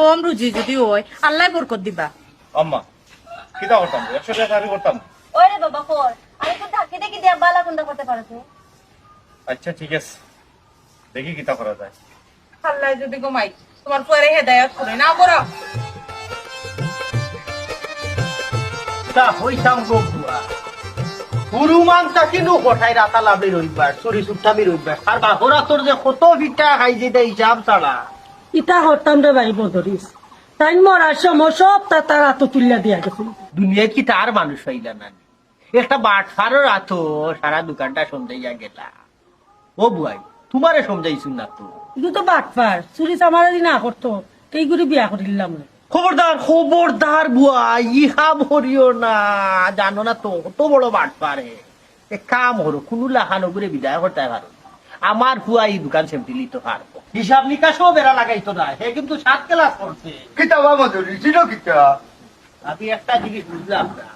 কম রুজি যদি হয় আল্লাহ বরকত দিবা। আম্মা কিতা করতাম? একশো টাকা আমি করতাম। ওরে বাবা কর। আমি তো ঢাকি দেখি দিয়া বালা কোনটা করতে পারছ আচ্ছা ঠিক আছে। দেখি কিতা করা যায়। আল্লাহ যদি ঘুমাই তোমার পরে হেদায়ত করে না বড়। তা হইতাম কিন্তু কোঠায় রাতা চুরি চুট্টামি রইবার আর বাহরা তোর যে কত ভিটা খাই যে দেয় হিসাব ছাড়া ইটা হরতাম রে ভাই বদরিস। তাই মরার সময় সব তা তার হাতে তুলিয়া দিয়া গেছে। দুনিয়ায় কি তার মানুষ হইলা না? একটা বাট ফারো রাতো সারা দোকানটা সন্ধ্যাইয়া গেলা। ও বুয়াই তোমারে সমঝাইছুন না তো? এগুলো তো বাটপার চুরি চামারি না করতো। এইগুলি বিয়া করিলাম না খবরদার খবরদার বুয়াই ইহা ভরিও না। জানো না তো কত বড় বাট পারে এ কাম হলো কোনো লাখানো করে বিদায় করতে পারো আমার হুয়া এই দোকান সেমটিলি তো পারব। হিসাব নিকাশও বেড়া লাগাইতো না সে কিন্তু সাত ক্লাস করছে কিতা বাবা ধরি ছিল কিতা? আমি একটা জিনিস বুঝলাম না।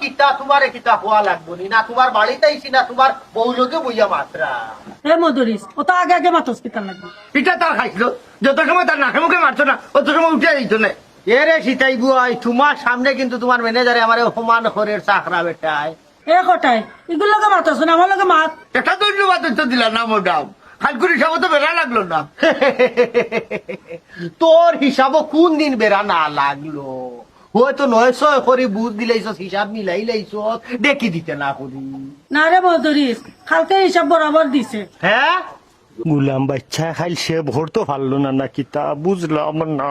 কিতা তোমারে কিতা হওয়া লাগবো না? তোমার বাড়িতে আইছি না তোমার বউ লোকে বইয়া মাত্রা। হে মদরিস ও তো আগে আগে মাতস লাগবে। এটা তার খাইছিল? যত সময় তার নাকে মুখে মারতো না অত সময় উঠে দিত না। এরে সীতাই বুয়াই তোমার সামনে কিন্তু তোমার ম্যানেজারে আমার অপমান করে চাকরা বেটায়। এ এগুলো মাতস না? আমার লগে মাত। একটা ধন্যবাদ তো দিলা না খালকুরি তো বেড়া লাগল না। তোর হিসাব কোন দিন বেড়া না লাগল? হয়তো নয় ছয় করে বুঝ দিলাইছ হিসাব মিলাই লাইছ দেখি দিতে না করি। না রে মদরিস কালকে হিসাব বরাবর দিছে। হ্যাঁ? গুলাম বাচ্চা খাইল সে ভরতো পারল না না কিতা বুঝলাম না।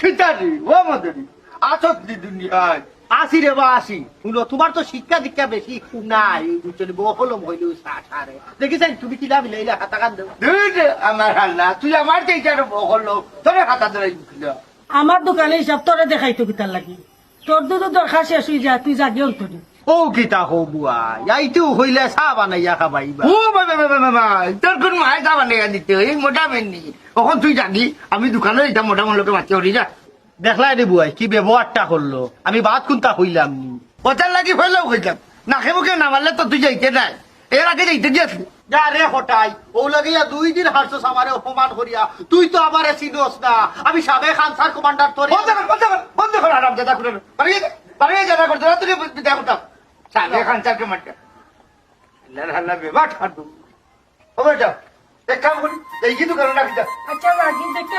খিতারি ও মদরি আসত দি দুনিয়ায়। আসি রে বা আসি শুনো তোমার তো শিক্ষা দীক্ষা বেশি নাই। বুঝলি বহলম হইল সারে দেখিছেন তুমি কিলা মিলাইলা খাতা কান দেও। দুই আমার হাল্লা তুই আমার চেয়ে বহল তোরে খাতা ধরাই দিছিল আমার দোকানে হিসাব তোরে দেখাইতো কিতার লাগি? তোর দুধ দরকার শেষ হয়ে যা তুই জাগি অন্তরি। ও কিতা হো বুয়া ইয়াইতো হইলে চা বানাইয়া খাবাইবা। ও বাবা বাবা বাবা তোর কোন মায় যা বানিয়ে দিতে এই মোটা মেননি কখন তুই জাগি আমি দোকানে এটা মোটা মূলকে মাতি হরি যা। দেখলাই রে বুয়াই কি ব্যবহারটা করল? আমি বাদ কোনটা হইলাম নি। কথার লাগি ফেলেও কইতাম নাকে মুখে নামারলে তো তুই যাইতে নাই এর আগে যাইতে দিয়েছিলি যা রে হটাই ও লাগিয়া দুই দিন হারছস আমারে অপমান করিয়া তুই তো আমারে চিনস না। আমি সাবে খান স্যার কমান্ডার তোর বন্ধ কর বন্ধ কর বন্ধ কর আরাম দাদা করে পারিয়ে পারিয়ে জানা করতে না তুই বিদায় করতাম। সাবে খান মারতে। আল্লাহ আল্লাহ বেবা ঠাডু ও বেটা এক কাম করি এই রাখি যা আচ্ছা দেখতে